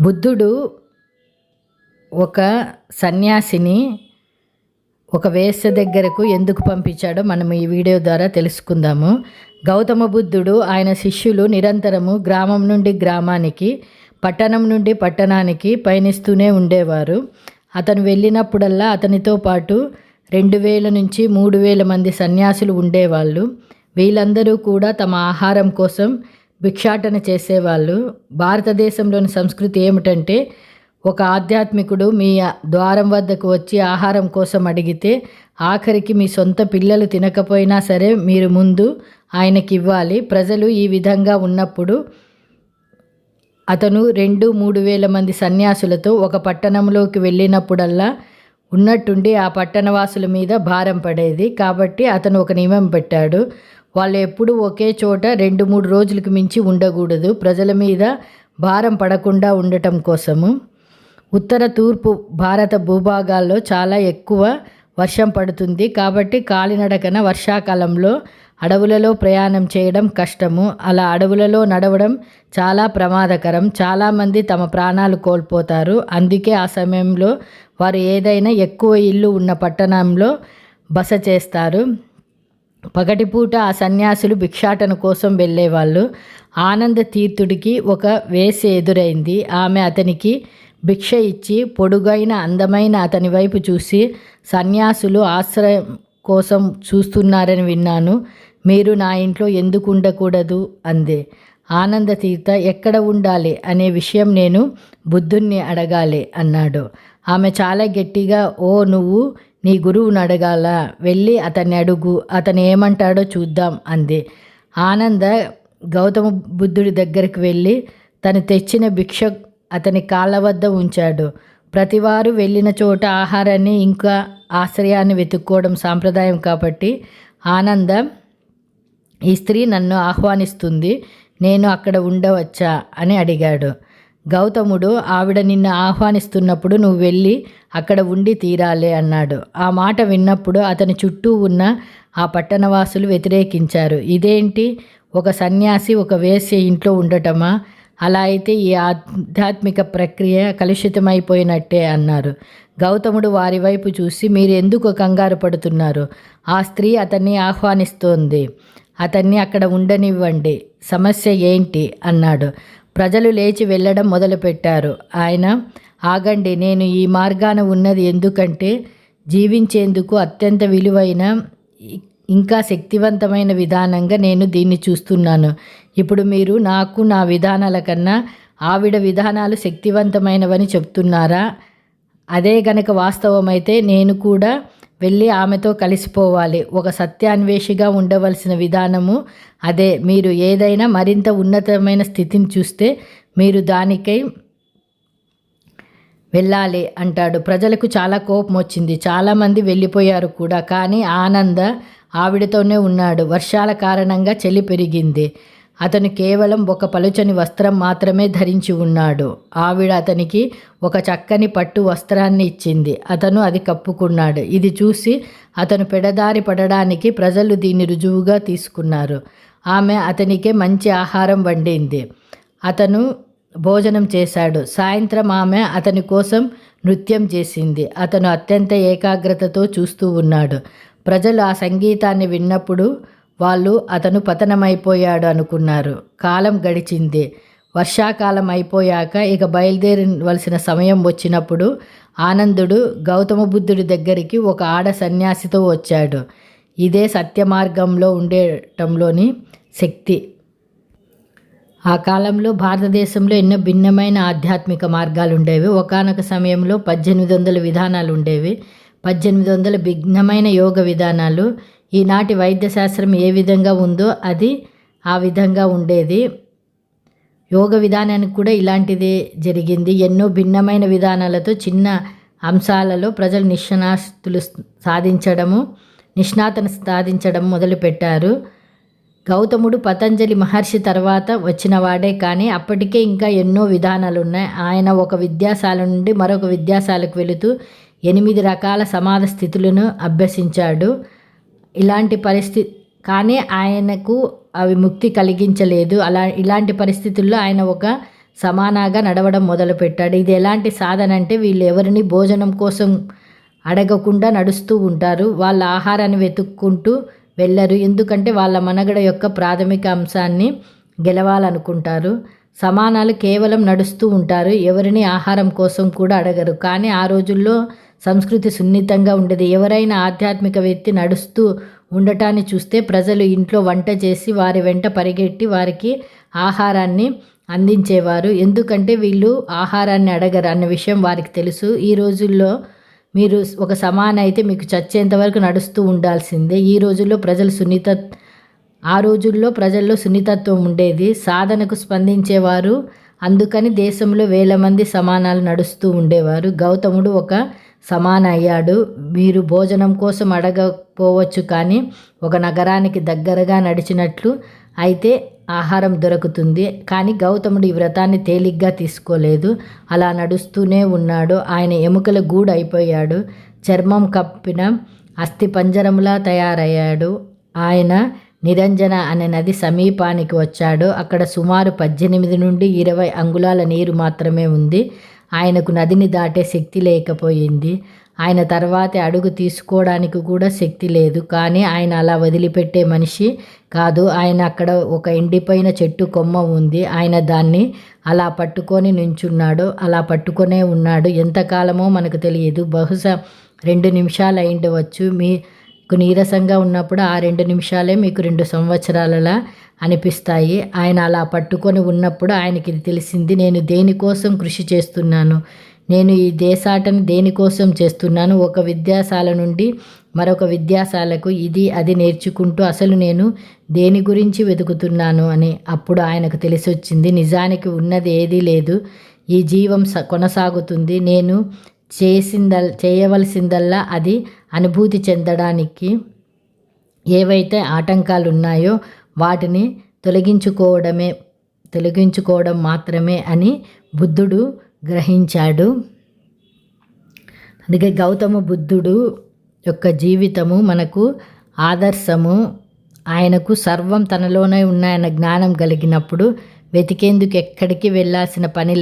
బుద్ధుడు ఒక సన్యాసిని ఒక వేశ్య దగ్గరకు ఎందుకు పంపించాడో మనం ఈ వీడియో ద్వారా తెలుసుకుందాము. గౌతమ బుద్ధుడు ఆయన శిష్యులు నిరంతరము గ్రామం నుండి గ్రామానికి పట్టణం నుండి పట్టణానికి పయనిస్తూనే ఉండేవారు. అతను వెళ్ళినప్పుడల్లా అతనితో పాటు రెండు వేల నుంచి మూడు వేల మంది సన్యాసులు ఉండేవాళ్ళు. వీళ్ళందరూ కూడా తమ ఆహారం కోసం భిక్షాటన చేసేవాళ్ళు. భారతదేశంలోని సంస్కృతి ఏమిటంటే ఒక ఆధ్యాత్మికుడు మీ ద్వారం వద్దకు వచ్చి ఆహారం కోసం అడిగితే ఆఖరికి మీ సొంత పిల్లలు తినకపోయినా సరే మీరు ముందు ఆయనకి ఇవ్వాలి ప్రజలు ఈ విధంగా ఉన్నప్పుడు అతను రెండు మూడు వేల మంది సన్యాసులతో ఒక పట్టణంలోకి వెళ్ళినప్పుడల్లా ఉన్నట్టుండి ఆ పట్టణవాసుల మీద భారం పడేది. కాబట్టి అతను ఒక నియమం పెట్టాడు. వాళ్ళు ఎప్పుడూ ఒకే చోట రెండు మూడు రోజులకు మించి ఉండకూడదు. ప్రజల మీద భారం పడకుండా ఉండటం కోసము. ఉత్తర తూర్పు భారత భూభాగాల్లో చాలా ఎక్కువ వర్షం పడుతుంది. కాబట్టి కాలినడకన వర్షాకాలంలో అడవులలో ప్రయాణం చేయడం కష్టము. అలా అడవులలో నడవడం చాలా ప్రమాదకరం. చాలామంది తమ ప్రాణాలు కోల్పోతారు. అందుకే ఆ సమయంలో వారు ఏదైనా ఎక్కువ ఇల్లు ఉన్న పట్టణంలో బస చేస్తారు. పగటిపూట ఆ సన్యాసులు భిక్షాటన కోసం వెళ్ళేవాళ్ళు. ఆనంద తీర్థుడికి ఒక వేసి ఎదురైంది. ఆమె అతనికి భిక్ష ఇచ్చి పొడుగైన అందమైన అతని వైపు చూసి సన్యాసులు ఆశ్రయం కోసం చూస్తున్నారని విన్నాను. మీరు నా ఇంట్లో ఎందుకు ఉండకూడదు? అందే. ఆనంద తీర్థ ఎక్కడ ఉండాలి? అనే విషయం నేను బుద్ధుణ్ణి అడగాలి అన్నాడు. ఆమె చాలా గట్టిగా ఓ నువ్వు నీ గురువుని అడగాల? వెళ్ళి అతన్ని అడుగు. అతను ఏమంటాడో చూద్దాం అంది. ఆనంద గౌతమ బుద్ధుడి దగ్గరికి వెళ్ళి తను తెచ్చిన భిక్ష అతని కాళ్ళ వద్ద ఉంచాడు. ప్రతివారు వెళ్ళిన చోట ఆహారాన్ని ఇంకా ఆశ్రయాన్ని వెతుక్కోవడం సాంప్రదాయం కాబట్టి ఆనంద ఈ స్త్రీ నన్ను ఆహ్వానిస్తుంది. నేను అక్కడ ఉండవచ్చా? అని అడిగాడు. గౌతముడు ఆవిడ నిన్ను ఆహ్వానిస్తున్నప్పుడు నువ్వు వెళ్ళి అక్కడ ఉండి తీరాలే అన్నాడు. ఆ మాట విన్నప్పుడు అతని చుట్టూ ఉన్న ఆ పట్టణవాసులు వ్యతిరేకించారు. ఇదేంటి? ఒక సన్యాసి ఒక వేశ్య ఇంట్లో ఉండటమా? అలా అయితే ఈ ఆధ్యాత్మిక ప్రక్రియ కలుషితమైపోయినట్టే అన్నారు. గౌతముడు వారి వైపు చూసి మీరు ఎందుకు కంగారు పడుతున్నారు? ఆ స్త్రీ అతన్ని ఆహ్వానిస్తోంది. అతన్ని అక్కడ ఉండనివ్వండి. సమస్య ఏంటి? అన్నాడు. ప్రజలు లేచి వెళ్ళడం మొదలుపెట్టారు. ఆయన ఆగండి నేను ఈ మార్గాన ఉన్నది ఎందుకంటే జీవించేందుకు అత్యంత విలువైన ఇంకా శక్తివంతమైన విధానంగా నేను దీన్ని చూస్తున్నాను. ఇప్పుడు మీరు నాకు నా విధానాల కన్నా ఆవిడ విధానాలు శక్తివంతమైనవని చెప్తున్నారా? అదే గనక వాస్తవమైతే నేను కూడా వెళ్ళి ఆమెతో కలిసిపోవాలి. ఒక సత్యాన్వేషిగా ఉండవలసిన విధానము అదే. మీరు ఏదైనా మరింత ఉన్నతమైన స్థితిని చూస్తే మీరు దానికై వెళ్ళాలి అంటాడు. ప్రజలకు చాలా కోపం వచ్చింది. చాలామంది వెళ్ళిపోయారు కూడా. కానీ ఆనంద ఆవిడతోనే ఉన్నాడు. వర్షాల కారణంగా చలి పెరిగింది. అతను కేవలం ఒక పలుచని వస్త్రం మాత్రమే ధరించి ఉన్నాడు. ఆవిడ అతనికి ఒక చక్కని పట్టు వస్త్రాన్ని ఇచ్చింది. అతను అది కప్పుకున్నాడు. ఇది చూసి అతను పెడదారి పడడానికి ప్రజలు దీన్ని రుజువుగా తీసుకున్నారు. ఆమె అతనికే మంచి ఆహారం వండింది. అతను భోజనం చేశాడు. సాయంత్రం ఆమె అతని కోసం నృత్యం చేసింది. అతను అత్యంత ఏకాగ్రతతో చూస్తూ ఉన్నాడు. ప్రజలు ఆ సంగీతాన్ని విన్నప్పుడు వాళ్ళు అతను పతనమైపోయాడు అనుకున్నారు. కాలం గడిచింది. వర్షాకాలం అయిపోయాక ఇక బయలుదేరవలసిన సమయం వచ్చినప్పుడు ఆనందుడు గౌతమ బుద్ధుడి దగ్గరికి ఒక ఆడ సన్యాసితో వచ్చాడు. ఇదే సత్య మార్గంలో శక్తి. ఆ కాలంలో భారతదేశంలో ఎన్నో భిన్నమైన ఆధ్యాత్మిక మార్గాలు ఉండేవి ఒకనొక సమయంలో పద్దెనిమిది వందల విధానాలు ఉండేవి పద్దెనిమిది వందల భిన్నమైన యోగ విధానాలు. ఈనాటి వైద్యశాస్త్రం ఏ విధంగా ఉందో అది ఆ విధంగా ఉండేది. యోగ విధానానికి కూడా ఇలాంటిదే జరిగింది. ఎన్నో భిన్నమైన విధానాలతో చిన్న అంశాలలో ప్రజలు నిష్ణాస్తులు సాధించడము నిష్ణాతను సాధించడం మొదలుపెట్టారు. గౌతముడు పతంజలి మహర్షి తర్వాత వచ్చిన వాడే కానీ అప్పటికే ఇంకా ఎన్నో విధానాలు ఉన్నాయి ఆయన ఒక విద్యాశాల నుండి మరొక విద్యాశాలకు వెళుతూ ఎనిమిది రకాల సమాధ స్థితులను అభ్యసించాడు. ఇలాంటి పరిస్థితి కానీ ఆయనకు అవి ముక్తి కలిగించలేదు. అలా ఇలాంటి పరిస్థితుల్లో ఆయన ఒక సమానాగా నడవడం మొదలుపెట్టాడు. ఇది ఎలాంటి సాధన అంటే వీళ్ళు ఎవరిని భోజనం కోసం అడగకుండా నడుస్తూ ఉంటారు. వాళ్ళ ఆహారాన్ని వెతుక్కుంటూ వెళ్ళరు. ఎందుకంటే వాళ్ళ మనగడ యొక్క ప్రాథమిక అంశాన్ని గెలవాలనుకుంటారు. సమానాలు కేవలం నడుస్తూ ఉంటారు. ఎవరిని ఆహారం కోసం కూడా అడగరు. కానీ ఆ రోజుల్లో సంస్కృతి సున్నితంగా ఉండేది. ఎవరైనా ఆధ్యాత్మిక వ్యక్తి నడుస్తూ ఉండటాన్ని చూస్తే ప్రజలు ఇంట్లో వంట చేసి వారి వెంట పరిగెట్టి వారికి ఆహారాన్ని అందించేవారు. ఎందుకంటే వీళ్ళు ఆహారాన్ని అడగరు అన్న విషయం వారికి తెలుసు. ఈ రోజుల్లో మీరు ఒక సమాన అయితే మీకు చచ్చేంత వరకు నడుస్తూ ఉండాల్సిందే. ఈ రోజుల్లో ప్రజలు సున్నిత ఆ రోజుల్లో ప్రజల్లో సున్నితత్వం ఉండేది. సాధనకు స్పందించేవారు. అందుకని దేశంలో వేల మంది సమానాలు నడుస్తూ ఉండేవారు. గౌతముడు ఒక సమాన అయ్యాడు మీరు భోజనం కోసం అడగపోవచ్చు కానీ ఒక నగరానికి దగ్గరగా నడిచినట్లు అయితే ఆహారం దొరుకుతుంది. కానీ గౌతముడు ఈ వ్రతాన్ని తేలిగ్గా తీసుకోలేదు. అలా నడుస్తూనే ఉన్నాడు. ఆయన ఎముకల గూడు అయిపోయాడు చర్మం కప్పిన అస్థి పంజరంలా తయారయ్యాడు. ఆయన నిరంజన అనే నది సమీపానికి వచ్చాడు. అక్కడ సుమారు పద్దెనిమిది నుండి ఇరవై అంగుళాల నీరు మాత్రమే ఉంది. ఆయనకు నదిని దాటే శక్తి లేకపోయింది. ఆయన తర్వాత అడుగు తీసుకోవడానికి కూడా శక్తి లేదు. కానీ ఆయన అలా వదిలిపెట్టే మనిషి కాదు. ఆయన అక్కడ ఒక ఎండిపోయిన చెట్టు కొమ్మ ఉంది. ఆయన దాన్ని అలా పట్టుకొని నించున్నాడు. అలా పట్టుకొనే ఉన్నాడు. ఎంతకాలమో మనకు తెలియదు. బహుశా రెండు నిమిషాలు అయిండవచ్చు. మీకు నీరసంగా ఉన్నప్పుడు ఆ రెండు నిమిషాలే మీకు రెండు సంవత్సరాలలా అనిపిస్తాయి. ఆయన అలా పట్టుకొని ఉన్నప్పుడు ఆయనకి ఇది తెలిసింది నేను దేనికోసం కృషి చేస్తున్నాను? నేను ఈ దేశాటను దేనికోసం చేస్తున్నాను? ఒక విద్యాశాల నుండి మరొక విద్యాశాలకు ఇది అది నేర్చుకుంటూ అసలు నేను దేని గురించి వెతుకుతున్నాను అని అప్పుడు ఆయనకు తెలిసి వచ్చింది నిజానికి ఉన్నది ఏదీ లేదు. ఈ జీవం స కొనసాగుతుంది. నేను చేసిందల్ చేయవలసిందల్లా అది అనుభూతి చెందడానికి ఏవైతే ఆటంకాలు ఉన్నాయో వాటిని తొలగించుకోవడమే తొలగించుకోవడం మాత్రమే అని బుద్ధుడు గ్రహించాడు. అందుకే గౌతమ బుద్ధుడు యొక్క జీవితము మనకు ఆదర్శము. ఆయనకు సర్వం తనలోనే ఉన్నాయన్న జ్ఞానం కలిగినప్పుడు వెతికేందుకు ఎక్కడికి వెళ్ళాల్సిన పని